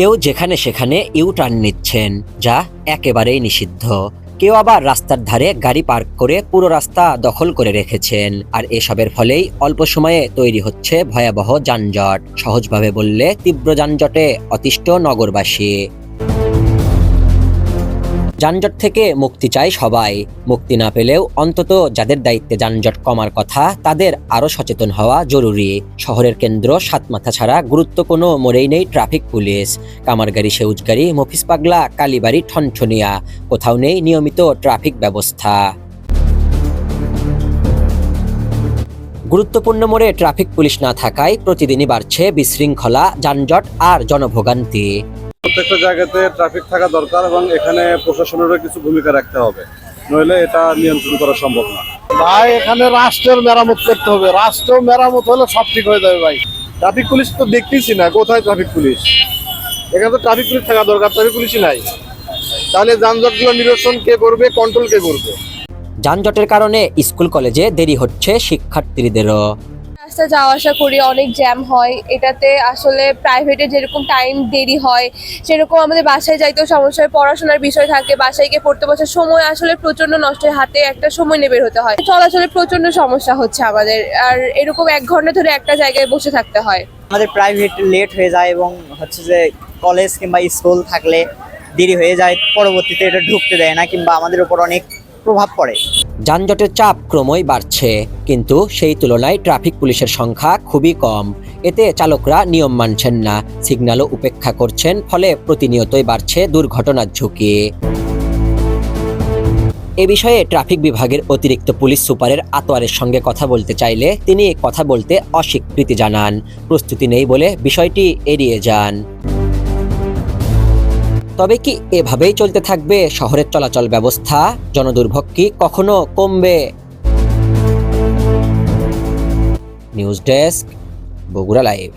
কেউ যেখানে সেখানে ইউ টার্ন নিচ্ছেন, যা একেবারেই নিষিদ্ধ। কেউ আবার রাস্তার ধারে গাড়ি পার্ক করে পুরো রাস্তা দখল করে রেখেছেন, আর এসবের ফলেই অল্প সময়ে তৈরি হচ্ছে ভয়াবহ যানজট। সহজভাবে বললে তীব্র যানজটে অতিষ্ঠ নগরবাসী। যানজট থেকে মুক্তি চায় সবাই। মুক্তি না পেলেও অন্তত যাদের দায়িত্বে যানজট কমার কথা, তাদের আরও সচেতন হওয়া জরুরি। শহরের কেন্দ্র সাতমাথা ছাড়া গুরুত্ব কোনো মোড়েই নেই ট্রাফিক পুলিশ। কামারগাড়ি, সেউজগাড়ি, মফিস পাগলা, কালীবাড়ি, ঠনঠনিয়া, কোথাও নেই নিয়মিত ট্রাফিক ব্যবস্থা। গুরুত্বপূর্ণ মোড়ে ট্রাফিক পুলিশ না থাকায় প্রতিদিনই বাড়ছে বিশৃঙ্খলা, যানজট আর জনভোগান্তি। প্রত্যেকটা জায়গাতে ট্রাফিক থাকা দরকার এবং এখানে প্রশাসনেরও কিছু ভূমিকা রাখতে হবে। নইলে এটা নিয়ন্ত্রণ করা সম্ভব না। ভাই এখানে রাষ্ট্রের মেরামত করতে হবে। রাষ্ট্র মেরামত হলে সব ঠিক হয়ে যাবে ভাই। ট্রাফিক পুলিশ তো দেখতেছি না কোথায় ট্রাফিক পুলিশ এখানে তো ট্রাফিক পুলিশ থাকা দরকার ট্রাফিক পুলিশই নাই। তাহলে যানজটগুলো নিরসন কে করবে কন্ট্রোল কে করবে? যানজটের কারণে স্কুল কলেজে দেরি হচ্ছে শিক্ষার্থীদেরও। রাস্তা যাওয়া আসা করি, অনেক জ্যাম হয়। এটাতে আসলে প্রাইভেটে যেরকম টাইম দেরি হয়, সেরকম আমাদের বাসায় যাইতেও সমস্যা হয়, পড়াশোনার বিষয় থাকে, বাসায় গিয়ে পড়তে বসার সময় আসলে প্রচণ্ড নষ্ট হাতে একটা সময় নিয়ে বের হতে হয়। চলাচলে প্রচণ্ড সমস্যা হচ্ছে আমাদের, আর এরকম এক ঘণ্টা ধরে একটা জায়গায় বসে থাকতে হয়। আমাদের প্রাইভেট লেট হয়ে যায় এবং হচ্ছে যে কলেজ কিংবা স্কুল থাকলে দেরি হয়ে যায়, পরবর্তীতে এটা ঢুকতে দেয় না কিংবা আমাদের উপর অনেক প্রভাব পড়ে। যানজটের চাপ ক্রমই বাড়ছে, কিন্তু সেই তুলনায় ট্রাফিক পুলিশের সংখ্যা খুবই কম। এতে চালকরা নিয়ম মানছেন না সিগন্যালও উপেক্ষা করছেন, ফলে প্রতিনিয়তই বাড়ছে দুর্ঘটনার ঝুঁকি। এ বিষয়ে ট্রাফিক বিভাগের অতিরিক্ত পুলিশ সুপারের আতোয়ারের সঙ্গে কথা বলতে চাইলে তিনি কথা বলতে অস্বীকৃতি জানান। প্রস্তুতি নেই বলে বিষয়টি এড়িয়ে যান। তবে কি এভাবেই চলতে থাকবে শহরের চলাচল ব্যবস্থা? জনদুর্ভোগ কি কখনো কমবে? News desk, Bogura live.